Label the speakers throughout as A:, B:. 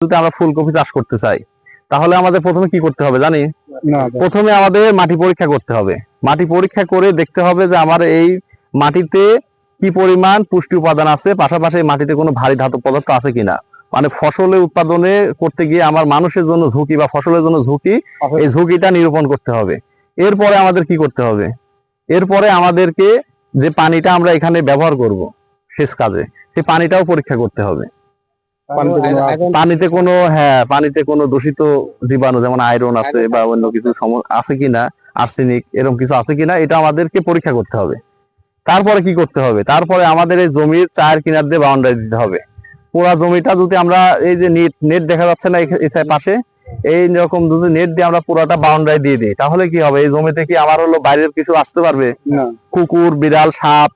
A: যদি আমরা ফুলকপি চাষ করতে চাই তাহলে আমাদের প্রথমে কি করতে হবে জানি? প্রথমে আমাদের মাটি পরীক্ষা করতে হবে। মাটি পরীক্ষা করে দেখতে হবে যে আমার এই মাটিতে কি পরিমাণ পুষ্টি উপাদান আছে পাশাপাশি মাটিতে কোনো ভারী ধাতব পদার্থ আছে কিনা। মানে ফসলের উৎপাদনে করতে গিয়ে আমার মানুষের জন্য ঝুঁকি বা ফসলের জন্য ঝুঁকি এই ঝুঁকিটা নিরূপণ করতে হবে। এরপরে আমাদের কি করতে হবে? এরপরে আমাদেরকে যে পানিটা আমরা এখানে ব্যবহার করব শেষ কাজে সেই পানিটাও পরীক্ষা করতে হবে। পানিতে কোনো হ্যাঁ পানিতে কোনো দূষিত জীবাণু যেমন আয়রন আছে বা অন্য কিছু আছে কিনা আর্সেনিক এরকম কিছু আছে কিনা এটা আমাদেরকে পরীক্ষা করতে হবে। তারপরে কি করতে হবে? তারপরে আমাদের এই জমির চায়ের কিনার দিয়ে বাউন্ডারি দিতে হবে। পুরা জমিটা যদি আমরা এই যে নেট নেট দেখা যাচ্ছে না এই- পাশে এই রকম যদি নেট দিয়ে আমরা পুরাটা বাউন্ডারি দিয়ে দিই তাহলে কি হবে? এই জমিতে কি আমার হলো বাইরের কিছু আসতে পারবে? কুকুর বিড়াল সাপ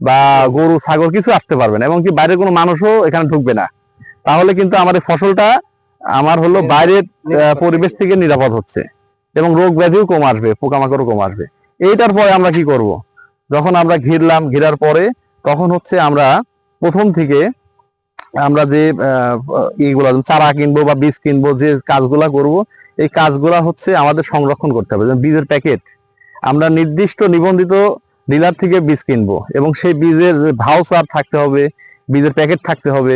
A: বা গরু ছাগল কিছু আসতে পারবে না এবং কি বাইরের কোনো মানুষও এখানে ঢুকবে না। তাহলে কিন্তু এই ফসলটা আমার হলো বাইরের আহ, পরিবেশ থেকে নিরাপদ হচ্ছে এবং রোগ ব্যাধিও কম আসবে পোকামাকড়ও কম আসবে। এইটার পরে আমরা কি করব? যখন আমরা ঘিরলাম ঘিরার পরে তখন হচ্ছে আমরা প্রথম থেকে আমরা যে ইগুলা চারা কিনবো বা বীজ কিনবো যে কাজগুলা করব এই কাজগুলা হচ্ছে আমাদের সংরক্ষণ করতে হবে। যেমন বীজের প্যাকেট আমরা নির্দিষ্ট নিবন্ধিত ডিলার থেকে বীজ কিনবো এবং সেই বীজের ভাউচার থাকতে হবে বীজের প্যাকেট থাকতে হবে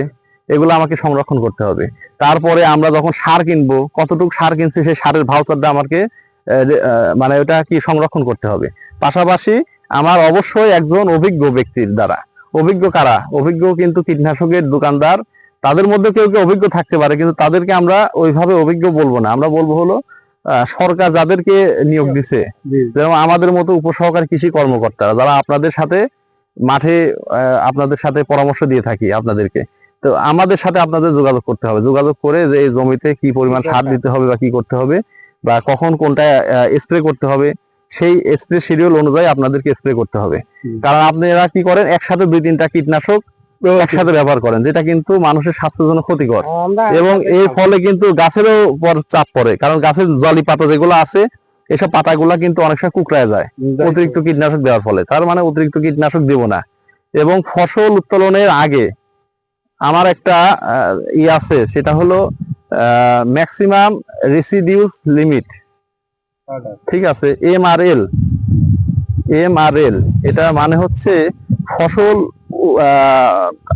A: এগুলো আমাকে সংরক্ষণ করতে হবে। তারপরে আমরা যখন সার কিনবো কতটুকু সার কিনছি সেই সারের ভাউচারটা আমাকে মানে ওটা কি সংরক্ষণ করতে হবে। পাশাপাশি আমার অবশ্যই একজন অভিজ্ঞ ব্যক্তির দ্বারা। অভিজ্ঞ কারা? অভিজ্ঞ কিন্তু কীটনাশকের দোকানদার। তাদের মধ্যে কেউ কেউ অভিজ্ঞ থাকতে পারে কিন্তু তাদেরকে আমরা ওইভাবে অভিজ্ঞ বলব না। আমরা বলব হলো আহ, সরকার যাদেরকে নিয়োগ দিছে যেমন আমাদের মতো উপসহকারী কৃষি কর্মকর্তারা যারা আপনাদের সাথে মাঠে আপনাদের সাথে পরামর্শ দিয়ে থাকি আপনাদেরকে। তো আমাদের সাথে আপনাদের যোগাযোগ করতে হবে। যোগাযোগ করে যে এই জমিতে কি পরিমাণ সার দিতে হবে বা কি করতে হবে বা কখন কোনটা স্প্রে করতে হবে সেই স্প্রে শিডিউল অনুযায়ী আপনাদেরকে স্প্রে করতে হবে। কারণ আপনারা কি করেন একসাথে দুই তিনটা কীটনাশক একসাথে ব্যবহার করেন যেটা কিন্তু মানুষের স্বাস্থ্যের জন্য ক্ষতিকর। এবং এর ফলে কিন্তু গাছেরও পর চাপ পড়ে কারণ গাছের জলি পাতা যেগুলো আছে এসব পাতাগুলা কিন্তু অনেক সময় কুকড়ায় যায় অতিরিক্ত কীটনাশক দেওয়ার ফলে। তার মানে অতিরিক্ত কীটনাশক দেব না। এবং ফসল উত্তোলনের আগে আমার একটা ই আছে সেটা হলো ম্যাক্সিমাম রেসিডিউস লিমিট ঠিক আছে M R L M R এল এটা মানে হচ্ছে ফসল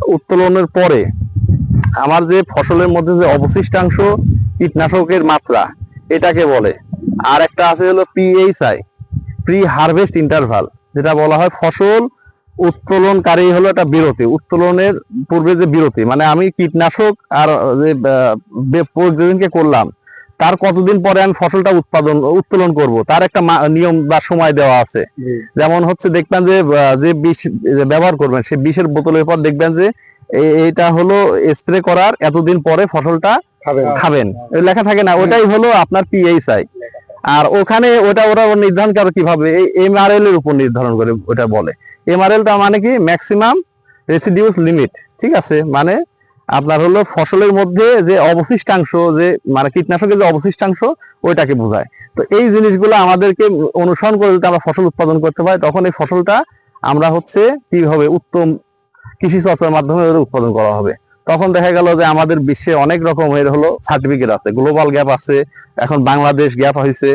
A: উত্তোলনের পরে আমার যে ফসলের মধ্যে যে অবশিষ্টাংশ কীটনাশকের মাত্রা এটাকে বলে। আর একটা আছে হলো পিএইচআই প্রি হারভেস্ট ইন্টারভাল যেটা বলা হয় ফসল উত্তোলনকারী হলো একটা বিরতি। উত্তোলনের পূর্বে যে বিরতি মানে আমি কীটনাশক আর যে আহ, যেদিনকে করলাম তার কতদিন পরে আমি ফসলটা উৎপাদন উত্তোলন করব? তার একটা নিয়ম বা সময় দেওয়া আছে। যেমন হচ্ছে দেখবেন যে যে বিষ ব্যবহার করবেন সে বিষের বোতলের পর দেখবেন যে এটা হলো স্প্রে করার এতদিন পরে ফসলটা
B: খাবেন।
A: খাবেন। লেখা থাকে না ওটাই হলো আপনার পিএইচআই আর ওখানে ওটা ওরা নির্ধারণ করে কীভাবে? এমআরএল এর উপর নির্ধারণ করে ওটা বলে। এমআরএল টা মানে কি? ম্যাক্সিমাম রেসিডিউস লিমিট ঠিক আছে? মানে আপনার হলো ফসলের মধ্যে যে অবশিষ্টাংশ, যে মানে কীটনাশকের যে অবশিষ্টাংশ, ওইটাকে বোঝায়। তো এই জিনিসগুলো আমাদেরকে অনুসরণ করে যদি আমরা ফসল উৎপাদন করতে পারি, তখন এই ফসলটা আমরা হচ্ছে কি হবে উত্তম কৃষি চর্চার মাধ্যমে উৎপাদন করা হবে। তখন দেখা গেল যে আমাদের বিশ্বে অনেক রকমের হলো সার্টিফিকেট আছে গ্লোবাল গ্যাপ আছে, এখন বাংলাদেশ গ্যাপ হয়েছে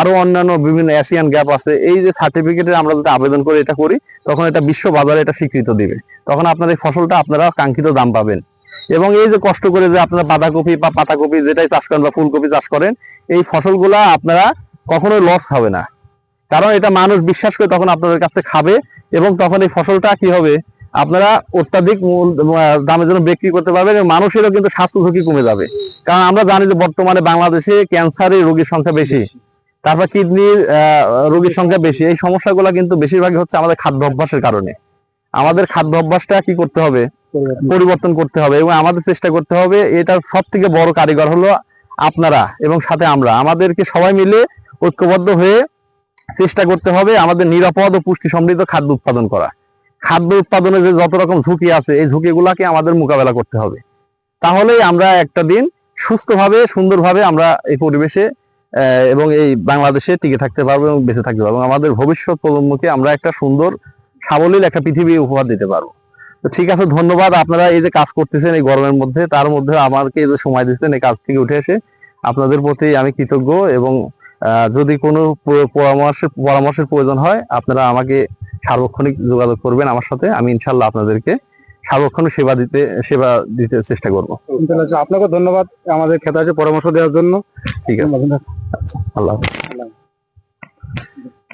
A: আরও অন্যান্য বিভিন্ন এশিয়ান গ্যাপ আছে। এই যে সার্টিফিকেটের আমরা যদি আবেদন করে এটা করি, তখন এটা বিশ্ব বাজারে এটা স্বীকৃত দিবে। তখন আপনার এই ফসলটা আপনারা কাঙ্ক্ষিত দাম পাবেন। এবং এই যে কষ্ট করে যে আপনারা বাঁধাকপি বা পাতাকপি যেটাই চাষ করেন বা ফুলকপি চাষ করেন, এই ফসলগুলা আপনারা কখনোই লস হবে না। কারণ এটা মানুষ বিশ্বাস করে তখন আপনাদের কাছ থেকে খাবে এবং তখন এই ফসলটা কি হবে? আপনারা অত্যাধিক মূল দামের জন্য বিক্রি করতে পারবেন এবং মানুষেরও কিন্তু স্বাস্থ্য ঝুঁকি কমে যাবে। কারণ আমরা জানি যে বর্তমানে বাংলাদেশে ক্যান্সারের রোগীর সংখ্যা বেশি তারপর কিডনির রোগীর সংখ্যা বেশি। এই সমস্যাগুলো কিন্তু বেশিরভাগই হচ্ছে আমাদের খাদ্য অভ্যাসের কারণে। আমাদের খাদ্য অভ্যাসটা কি করতে হবে? পরিবর্তন। করতে হবে এবং আমাদের চেষ্টা করতে হবে এটার সব থেকে বড় কারিগর হলো আপনারা এবং সাথে আমরা। আমাদেরকে সবাই মিলে ঐক্যবদ্ধ হয়ে চেষ্টা করতে হবে আমাদের নিরাপদ ও পুষ্টি সমৃদ্ধ খাদ্য উৎপাদন করা। খাদ্য উৎপাদনে যে যত রকম ঝুঁকি আছে, এই ঝুঁকিগুলাকে আমাদের মোকাবেলা করতে হবে। তাহলেই আমরা একটা দিন সুস্থভাবে, সুন্দরভাবে আমরা এই পরিবেশে এবং এই বাংলাদেশে টিকে থাকতে পারব এবং বেঁচে থাকতে পারব আমাদের ভবিষ্যৎ প্রজন্মকে আমরা একটা সুন্দর, সাবলীল একটা পৃথিবী উপহার দিতে পারব। তো ঠিক আছে, ধন্যবাদ। আপনারা এই যে কাজ করতেছেন এই গরমের মধ্যে, তার মধ্যে আমাকে যে সময় দিচ্ছেন এই কাজ থেকে উঠে এসে, আপনাদের প্রতি আমি কৃতজ্ঞ এবং যদি কোনো প- পরামর্শের পরামর্শের প্রয়োজন হয়, আপনারা আমাকে সার্বক্ষণিক যোগাযোগ করবেন আমার সাথে। আমি ইনশাল্লাহ আপনাদেরকে সার্বক্ষণিক সেবা দিতে সেবা দিতে চেষ্টা করব।
B: আপনাকে ধন্যবাদ আমাদের খেতে আছে পরামর্শ দেওয়ার জন্য।
A: ঠিক আছে। আচ্ছা আল্লাহ হাফেজ।